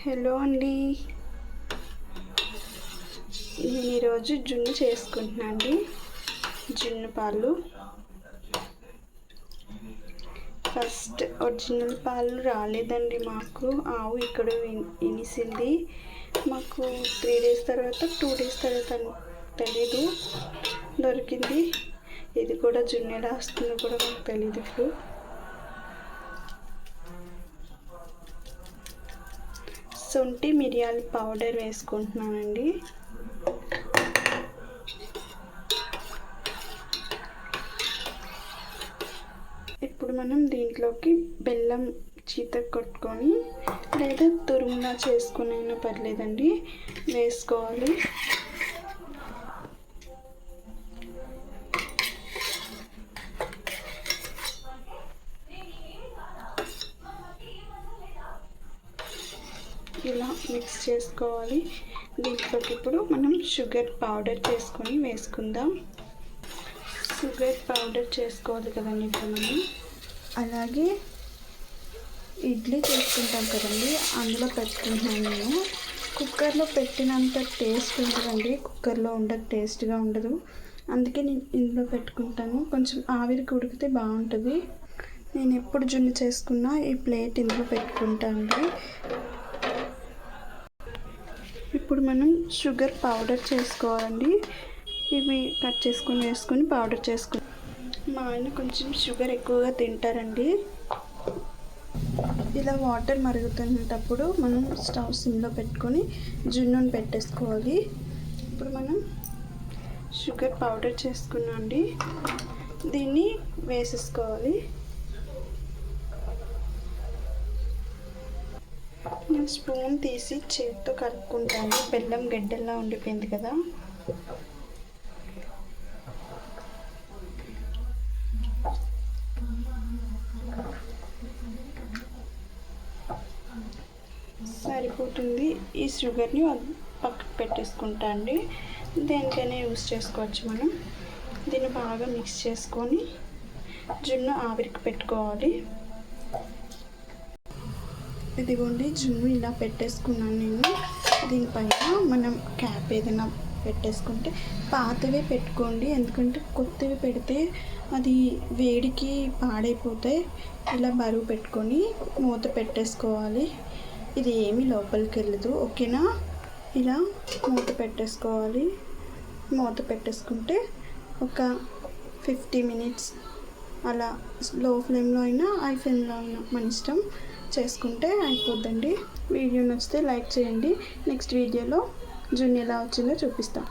Hello అండి. నేను ఈరోజు జున్ను చేసుకుంటున్నా అండి. జున్ను పాలు. ఫస్ట్ ఒరిజినల్ పాలు రాలేదండి మాకు. ఆవు ఇక్కడ విన్- ఇనిసింది మాకు త్రీ డేస్ తర్వాత టూ డేస్ తర్వాత తెలీదు. దొరికింది. ఇది కూడా జున్ను ఎలా వస్తుందో కూడా మాకు తెలియదు ఇప్పుడు. శొంఠి మిరియాల పౌడర్ వేసుకుంటున్నానండి. ఇప్పుడు మనం దీంట్లోకి బెల్లం చీత కొట్టుకొని లేదా తురుములా చేసుకునైనా పర్లేదండి. వేసుకోవాలి. ఇలా మిక్స్ చేసుకోవాలి. దీంట్లోకి ఇప్పుడు మనం షుగర్ పౌడర్ చేసుకొని వేసుకుందాం. షుగర్ పౌడర్ చేసుకోవాలి కదండి ఇప్పుడు మనం. అలాగే ఇడ్లీ చేసుకుంటాం కదండి. అందులో పెట్టుకుంటున్నాను నేను. కుక్కర్లో పెట్టినంత టేస్ట్ ఉండదండి. కుక్కర్లో ఉండదు టేస్ట్గా ఉండదు. అందుకే నేను ఇందులో పెట్టుకుంటాను. కొంచెం ఆవిరికి ఉడికితే బాగుంటుంది. నేను ఎప్పుడు జున్ను చేసుకున్నా ఈ ప్లేట్ ఇందులో పెట్టుకుంటాను ఇప్పుడు మనం షుగర్ పౌడర్ చేసుకోవాలండి. ఇవి కట్ చేసుకొని వేసుకొని పౌడర్ చేసుకుని మా ఆయన కొంచెం షుగర్ ఎక్కువగా తింటారండి. ఇలా వాటర్ మరుగుతున్నప్పుడు మనం స్టవ్ సిమ్లో పెట్టుకొని జున్నుని పెట్టేసుకోవాలి. ఇప్పుడు మనం షుగర్ పౌడర్ చేసుకున్నాం అండి దీన్ని వేసేసుకోవాలి. స్పూన్ తీసి చేతితో కలుపుకుంటాను. బెల్లం గడ్డల్లా ఉండిపోయింది కదా. సరిపోతుంది. ఈ షుగర్ని పక్కకు పెట్టేసుకుంటా అండి. దేనికైనా యూస్ చేసుకోవచ్చు మనం. దీన్ని బాగా మిక్స్ చేసుకొని జున్ను ఆవిరికి పెట్టుకోవాలి. ఇదిగోండి జున్ను ఇలా పెట్టేసుకున్నాను నేను. దీనిపైన మనం క్యాప్ ఏదైనా పెట్టేసుకుంటే పాతవే పెట్టుకోండి. ఎందుకంటే కొత్తవి పెడితే అది వేడికి పాడైపోతే ఇలా బరువు పెట్టుకొని మూత పెట్టేసుకోవాలి. ఇది ఏమి లోపలికి వెళ్ళదు ఓకేనా? ఇలా మూత పెట్టేసుకోవాలి. మూత పెట్టేసుకుంటే ఒక ఫిఫ్టీ మినిట్స్ అలా లో ఫ్లేమ్లో అయినా హై ఫ్లేమ్లో అయినా మన ఇష్టం. చేసుకుంటే అయిపోద్దండి. వీడియో నచ్చితే లైక్ చేయండి. నెక్స్ట్ వీడియోలో జున్ను ఎలా వచ్చిందో చూపిస్తాం.